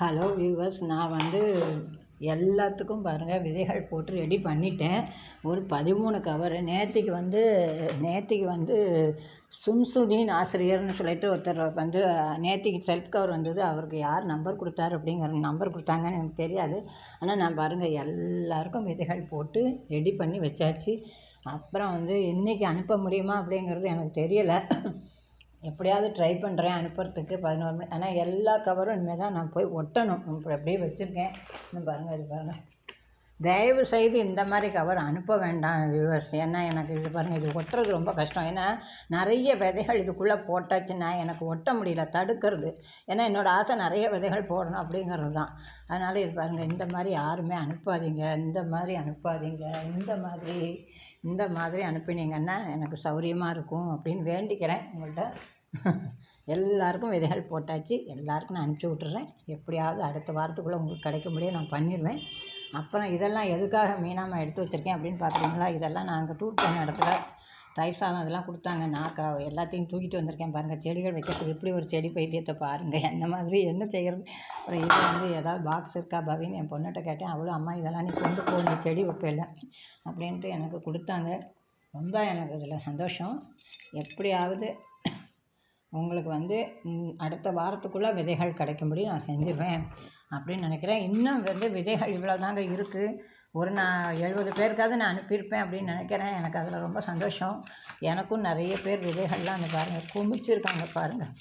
Hello viewers நான் வந்து எல்லாத்துக்கும் பாருங்கள் விதைகள் போட்டு ரெடி பண்ணிட்டேன். ஒரு பதிமூணு கவரு நேற்றுக்கு வந்து நேற்றுக்கு வந்து சும்சுதீன் ஆசிரியர்னு சொல்லிட்டு ஒருத்தர் வந்து நேற்றுக்கு செல்ஃப் கவர் வந்தது. அவருக்கு யார் நம்பர் கொடுத்தாரு அப்படிங்கிற நம்பர் கொடுத்தாங்கன்னு எனக்கு தெரியாது. ஆனால் நான் பாருங்கள் எல்லாருக்கும் விதைகள் போட்டு ரெடி பண்ணி வச்சாச்சு. அப்புறம் வந்து இன்றைக்கி அனுப்ப முடியுமா அப்படிங்கிறது எனக்கு தெரியலை. எப்படியாவது ட்ரை பண்ணுறேன் அனுப்புறதுக்கு பதினோரு மணி ஆனால் எல்லா கவரும் இனிமேல் தான் நான் போய் ஒட்டணும். இப்போ அப்படியே வச்சுருக்கேன். இன்னும் பாருங்கள் இது பாருங்கள் தயவு செய்து இந்த மாதிரி கவர் அனுப்ப வேண்டாம் வியூவர்ஸ் ஏன்னா எனக்கு இது பாருங்கள் இது ஒட்டுறது ரொம்ப கஷ்டம். ஏன்னா நிறைய விதைகள் இதுக்குள்ளே போட்டாச்சுன்னா எனக்கு ஒட்ட முடியல தடுக்கிறது. ஏன்னா என்னோடய ஆசை நிறைய விதைகள் போடணும் அப்படிங்கிறது தான். அதனால் இது பாருங்கள் இந்த மாதிரி யாருமே அனுப்பாதீங்க. இந்த மாதிரி அனுப்பாதீங்க. இந்த மாதிரி இந்த மாதிரி அனுப்பினீங்கன்னா எனக்கு சௌரியமாக இருக்கும் அப்படின்னு வேண்டிக்கிறேன். உங்கள்கிட்ட எல்லாருக்கும் விதைகள் போட்டாச்சு. எல்லாருக்கும் நான் அனுப்பிச்சி விட்டுறேன். எப்படியாவது அடுத்த வாரத்துக்குள்ளே உங்களுக்கு கிடைக்க முடியும் நான் பண்ணிடுவேன். அப்புறம் இதெல்லாம் எதுக்காக மீனாமல் எடுத்து வச்சுருக்கேன் அப்படின்னு பார்க்குறீங்களா? இதெல்லாம் நாங்கள் டூர் போன இடத்துல தயிர் சாதம் இதெல்லாம் கொடுத்தாங்க. நான் க எல்லாத்தையும் தூக்கிட்டு வந்திருக்கேன் பாருங்கள் செடிகள் வைக்கிறதுக்கு எப்படி ஒரு செடி பைத்தியத்தை பாருங்கள் என்ன மாதிரி என்ன செய்கிறது அப்புறம் இது வந்து ஏதாவது பாக்ஸ் இருக்கா? பவின்னு என் பொண்ணுகிட்ட கேட்டேன். அவளும் அம்மா இதெல்லாம் நீ கொண்டு போ. நீ செடி வைப்பில்ல. அப்படின்ட்டு எனக்கு கொடுத்தாங்க. ரொம்ப எனக்கு இதில் சந்தோஷம். எப்படியாவது உங்களுக்கு வந்து அடுத்த வாரத்துக்குள்ளே விதைகள் கிடைக்கும்படி நான் செஞ்சிடுவேன் அப்படின்னு நினைக்கிறேன். இன்னும் வந்து விதைகள் இவ்வளோ தாங்க இருக்குது ஒரு நான் எழுபது பேருக்காவது நான் அனுப்பியிருப்பேன் அப்படின்னு நினைக்கிறேன். எனக்கு அதில் ரொம்ப சந்தோஷம். எனக்கும் நிறைய பேர் விதைகள்லாம் அந்த பாருங்கள் குமிச்சிருக்காங்க பாருங்கள்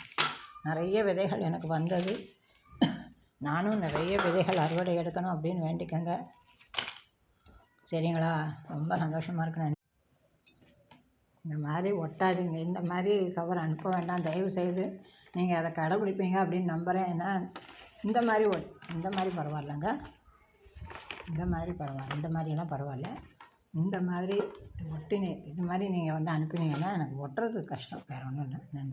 நிறைய விதைகள் எனக்கு வந்தது. நானும் நிறைய விதைகள் அறுவடை எடுக்கணும் அப்படின்னு வேண்டிக்கங்க. சரிங்களா? ரொம்ப சந்தோஷமாக இருக்கு. இந்த மாதிரி ஒட்டாதீங்க. இந்த மாதிரி கவர் அனுப்ப வேண்டாம். தயவு செய்து நீங்கள் அதை கடைப்பிடிப்பீங்க அப்படின்னு நம்புகிறேன் ஏன்னா இந்த மாதிரி ஒட் இந்த மாதிரி பரவாயில்லங்க. இந்த மாதிரி பரவாயில்ல. இந்த மாதிரியெல்லாம் பரவாயில்ல. இந்த மாதிரி ஒட்டினே இது மாதிரி நீங்கள் வந்து அனுப்பினீங்கன்னா எனக்கு ஒட்டுறது கஷ்டம். வேறு ஒன்றும் இல்லை. நன்றி.